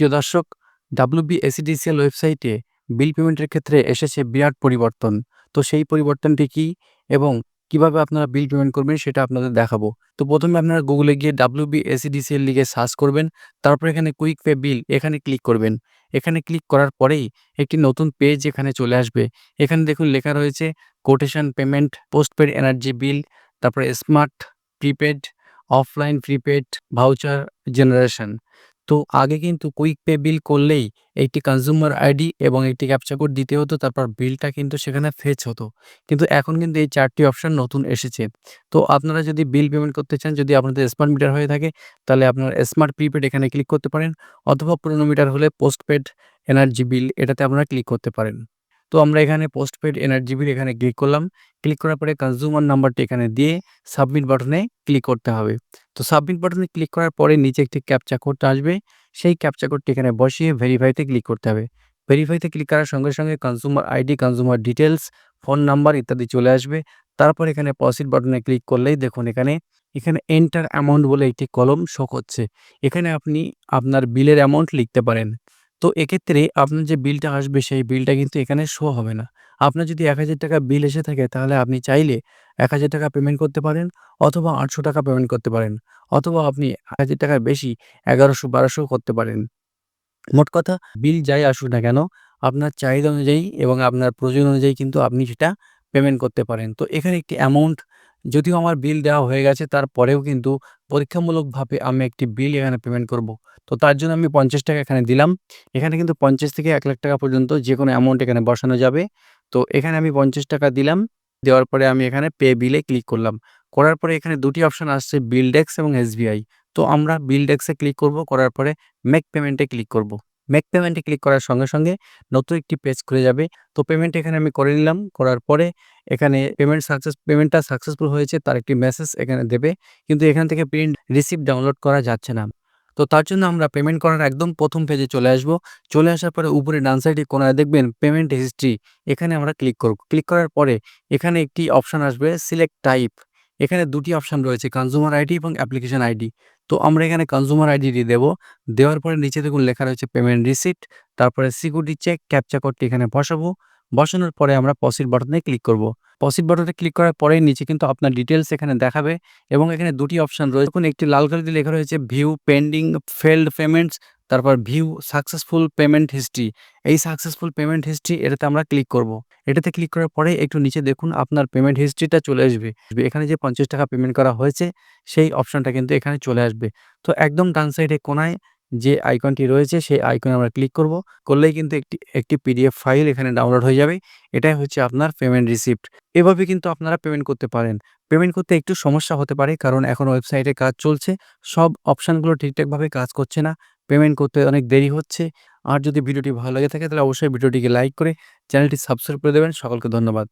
প্রিয় দর্শক WBSEDCL ওয়েবসাইটে বিল পেমেন্টের ক্ষেত্রে এসেছে বিরাট পরিবর্তন। তো সেই পরিবর্তনটি কী এবং কীভাবে আপনারা বিল পেমেন্ট করবেন সেটা আপনাদের দেখাবো। তো প্রথমে আপনারা গুগলে গিয়ে WBSEDCL লিখে সার্চ করবেন। তারপর এখানে কুইক পে বিল এখানে ক্লিক করবেন। এখানে ক্লিক করার পরেই একটি নতুন পেজ এখানে চলে আসবে। এখানে দেখুন লেখা রয়েছে quotation payment, postpaid energy bill, তারপরে smart prepaid, offline prepaid, voucher generation. তো আগে কিন্তু কুইক পে বিল করলেই একটি কনজিউমার আইডি এবং একটি ক্যাপচা কোড দিতে হতো, তারপর বিলটা কিন্তু সেখানে ফেচ হতো। কিন্তু এখন কিন্তু এই ৪ টি অপশন নতুন এসেছে। তো আপনারা যদি বিল পেমেন্ট করতে চান, যদি আপনাদের স্মার্ট মিটার হয়ে থাকে, তাহলে আপনার স্মার্ট প্রিপেড এখানে ক্লিক করতে পারেন, অথবা পুরোনো মিটার হলে পোস্টপেড এনার্জি বিল এটাতে আপনারা ক্লিক করতে পারেন। তো আমরা এখানে পোস্টপেড এনার্জি বিল এখানে ক্লিক করলাম। ক্লিক করার পরে কনজিউমার নাম্বারটি এখানে দিয়ে সাবমিট বাটনে ক্লিক করতে হবে। তো সাবমিট বাটনে ক্লিক করার পরে নিচে একটি ক্যাপচা কোড আসবে। সেই ক্যাপচা কোডটি এখানে বসিয়ে ভেরিফাইতে ক্লিক করতে হবে। ভেরিফাইতে ক্লিক করার সঙ্গে, সঙ্গে consumer ID, consumer details phone number ইত্যাদি চলে আসবে। তারপর এখানে প্রসিড বাটনে ক্লিক করলেই দেখুন এখানে, এখানে এন্টার অ্যামাউন্ট বলে একটি কলম শো হচ্ছে এখানে আপনি আপনার বিলের অ্যামাউন্ট লিখতে পারেন। তো এক্ষেত্রে আপনার যে বিলটা আসবে সেই বিলটা কিন্তু এখানে শো হবে না। আপনার যদি ৳১,০০০ বিল এসে থাকে তাহলে আপনি চাইলে ৳১,০০০ পেমেন্ট করতে পারেন অথবা ৳৮০০ পেমেন্ট করতে পারেন অথবা আপনি ৳১,০০০ বেশি ১১০০-১২০০ করতে পারেন। মোট কথা বিল যাই আসুক না কেন আপনার চাহিদা অনুযায়ী এবং আপনার প্রয়োজন অনুযায়ী কিন্তু আপনি সেটা পেমেন্ট করতে পারেন। তো এখানে একটি অ্যামাউন্ট যদিও আমার বিল দেওয়া হয়ে গেছে তারপরেও কিন্তু পরীক্ষামূলকভাবে আমি একটি বিল এখানে পেমেন্ট করব। তো তার জন্য আমি ৳৫০ এখানে দিলাম। এখানে কিন্তু ৫০ থেকে এক লাখ টাকা পর্যন্ত যে কোনো অ্যামাউন্ট এখানে বসানো যাবে। তো এখানে আমি ৳৫০ দিলাম। দেওয়ার পরে আমি এখানে পে বিলে ক্লিক করলাম। করার পরে এখানে দুটি অপশান আসছে বিল ডেস্ক এবং এসবিআই। তো আমরা বিল ডেস্কে ক্লিক করব। করার পরে মেক পেমেন্টে ক্লিক করব। মেক পেমেন্টে ক্লিক করার সঙ্গে, সঙ্গে নতুন একটি পেজ খুলে যাবে। তো পেমেন্ট এখানে আমি করে নিলাম। করার পরে এখানে পেমেন্ট সাকসেস পেমেন্টটা সাকসেসফুল হয়েছে তার একটি মেসেজ এখানে দেবে। কিন্তু এখান থেকে প্রিন্ট রিসিপ্ট ডাউনলোড করা যাচ্ছে না। তো তার জন্য আমরা পেমেন্ট করার একদম প্রথম পেজে চলে আসব। চলে আসার পরে উপরে ডান সাইডে কোণায় দেখবেন পেমেন্ট হিস্ট্রি এখানে আমরা ক্লিক করব। ক্লিক করার পরে এখানে একটি অপশান আসবে সিলেক্ট টাইপ। এখানে ২ টি অপশন রয়েছে কনজিউমার আইডি এবং অ্যাপ্লিকেশন আইডি। তো আমরা এখানে কনজিউমার আইডিটি দেবো দেওয়ার পরে নিচে দেখুন লেখা রয়েছে পেমেন্ট রিসিপ্ট তারপরে সিকিউরিটি চেক ক্যাপচা কোডটি এখানে বসাবো। বসানোর পরে আমরা পসিট বাটনে ক্লিক করব। পসিট বাটনে ক্লিক করার পরে নিচে কিন্তু আপনার ডিটেলস এখানে দেখাবে এবং এখানে ২ টি অপশন রয়েছে। একটি লাল কালিতে লেখা রয়েছে ভিউ পেন্ডিং ফেল্ড পেমেন্টস তারপর ভিউ সাকসেসফুল পেমেন্ট হিস্ট্রি। এই সাকসেসফুল পেমেন্ট হিস্ট্রি এটাতে আমরা ক্লিক করব। এটাতে ক্লিক করার পরে একটু নিচে দেখুন আপনার পেমেন্ট হিস্ট্রিটা চলে আসবে। এখানে যে ৳৫০ পেমেন্ট করা হয়েছে সেই অপশনটা কিন্তু এখানে চলে আসবে। তো একদম ডান সাইডে কোনায় যে আইকনটি রয়েছে সেই আইকনে আমরা ক্লিক করব। করলেই কিন্তু একটি, একটি পিডিএফ ফাইল এখানে ডাউনলোড হয়ে যাবে। এটাই হচ্ছে আপনার পেমেন্ট রিসিপ্ট। এভাবে কিন্তু আপনারা পেমেন্ট করতে পারেন। পেমেন্ট করতে একটু সমস্যা হতে পারে কারণ এখন ওয়েবসাইটে কাজ চলছে। সব অপশানগুলো ঠিকঠাকভাবে কাজ করছে না। পেমেন্ট করতে অনেক দেরি হচ্ছে। আর যদি ভিডিওটি ভালো লাগে থাকে তাহলে অবশ্যই ভিডিওটিকে লাইক করে চ্যানেলটি সাবস্ক্রাইব করে দেবেন। সকলকে ধন্যবাদ।